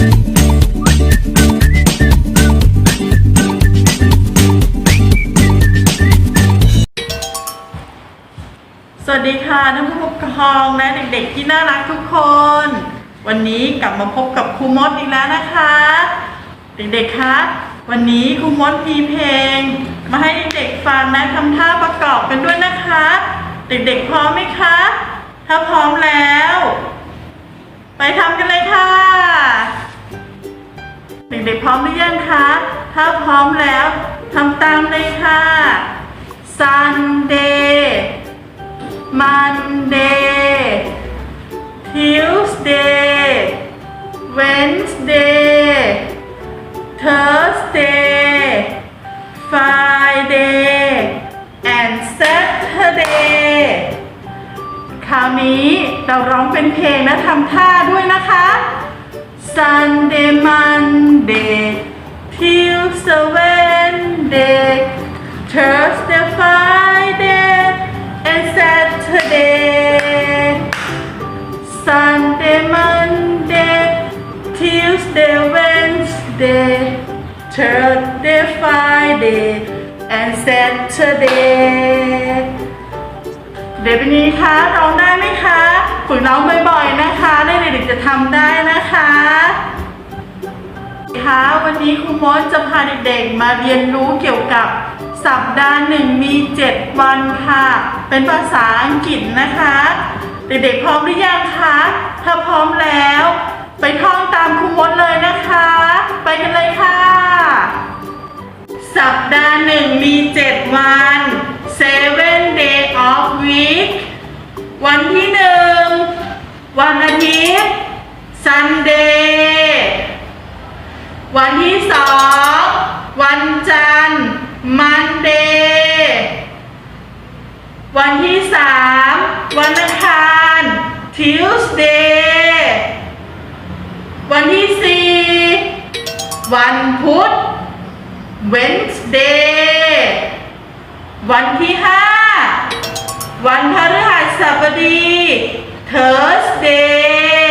สวัสดีค่ะท่านผู้ปกครองและเด็กๆที่น่ารักทุกคน วันนี้กลับมาพบกับครูมดอีกแล้วนะคะ เด็กๆคะวันนี้ครูมดมีเพลง มาให้เด็กๆฟังและทำท่าประกอบกันด้วยนะคะ เด็กๆพร้อมไหมคะ ถ้าพร้อมแล้ว ไปทำกัน ด็กๆพร้อมหรือยังคะ ถ้าพร้อมแล้วทำตามเลยค่ะ Sunday Monday Tuesday Wednesday Thursday Friday and Saturday คราวนี้เราร้องเป็นเพลงและทำท่าด้วยนะคะ Sunday Monday Wednesday Thursday Friday and Saturday เดี๋ยววันนี้คะร้องได้ไหมคะฝึกร้องบ่อยๆนะคะเด็กๆจะทำได้นะคะคะวันนี้ครูมดจะพาเด็กๆมาเรียนรู้เกี่ยวกับสัปดาห์หนึ่งมี 7 วันค่ะ เป็นภาษาอังกฤษนะคะ เด็กๆพร้อมหรือยังคะ ถ้าพร้อมแล้ว ไปท่องตามครูมดเลยนะคะ วันที่หนึ่งวันอาทิตย์ Sunday วันที่สองวันจันทร์ Monday วันที่สามวันอังคาร Tuesday วันที่สี่วันพุธ Wednesday วันที่ห้าวันพฤหัส บดี Thursday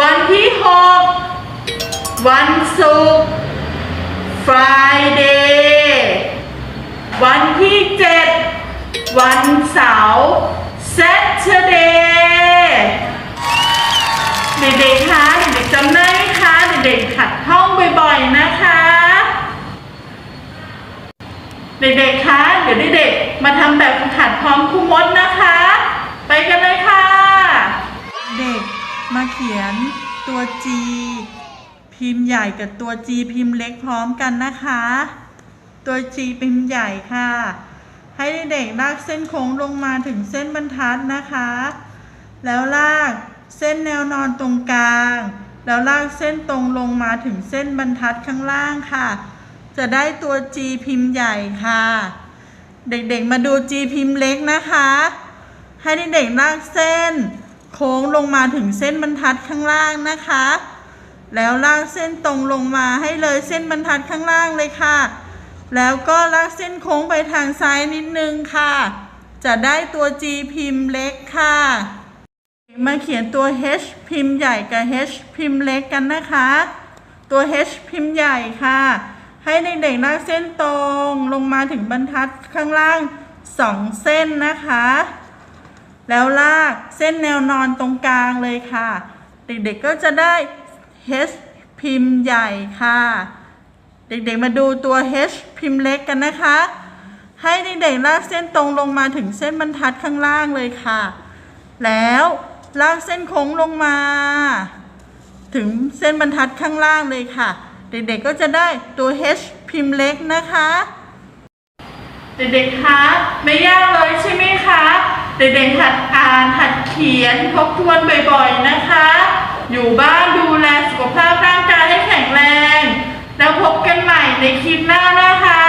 วันที่หกวันศุกร์ Friday วันที่เจ็ดวันเสาร์ Saturday เด็กๆคะเด็กๆจำได้ไหมคะเด็กๆขัดท่องบ่อยๆนะคะ เด็กๆคะเดี๋ยวเด็กๆมาทำแบบฝึกหัดพร้อมครูมดนะคะ ไปกันเลยค่ะ เด็กมาเขียนตัว G พิมพ์ใหญ่กับตัว G พิมพ์เล็กพร้อมกันนะคะ ตัว G พิมพ์ใหญ่ค่ะ ให้เด็กๆลากเส้นโค้งลงมาถึงเส้นบรรทัดนะคะ แล้วลากเส้นแนวนอนตรงกลาง แล้วลากเส้นตรงลงมาถึงเส้นบรรทัดข้างล่างค่ะ จะได้ตัว G พิมพ์ใหญ่ค่ะ เด็กๆมาดู G พิมพ์เล็กนะคะ ให้เด็กๆลากเส้น ค้งลงมาถึงเส้นบรรทัดข้างล่างนะคะ แล้วลากเส้นตรงลงมาให้เลยเส้นบรรทัดข้างล่างเลยค่ะ แล้วก็ลากเส้นโค้งไปทางซ้ายนิดนึงค่ะ จะได้ตัว G พิมพ์เล็กค่ะ มาเขียนตัว H พิมพ์ใหญ่กับ H พิมพ์เล็กกันนะคะ ตัว H พิมพ์ใหญ่ค่ะ ให้เด็กๆลากเส้นตรงลงมาถึงบรรทัดข้างล่างสองเส้นนะคะ แล้วลากเส้นแนวนอนตรงกลางเลยค่ะ เด็กๆก็จะได้ H พิมพ์ใหญ่ค่ะ เด็กๆมาดูตัว H พิมพ์เล็กกันนะคะ ให้เด็กๆลากเส้นตรงลงมาถึงเส้นบรรทัดข้างล่างเลยค่ะ แล้วลากเส้นโค้งลงมา ถึงเส้นบรรทัดข้างล่างเลยค่ะ เด็กๆก็จะได้ตัว H พิมพ์เล็กนะคะ เด็กๆคะไม่ยากเลยใช่ไหมคะ เด็กๆหัดอ่านหัดเขียนทบทวนบ่อยๆนะคะ อยู่บ้านดูแลสุขภาพร่างกายให้แข็งแรง แล้วพบกันใหม่ในคลิปหน้านะคะ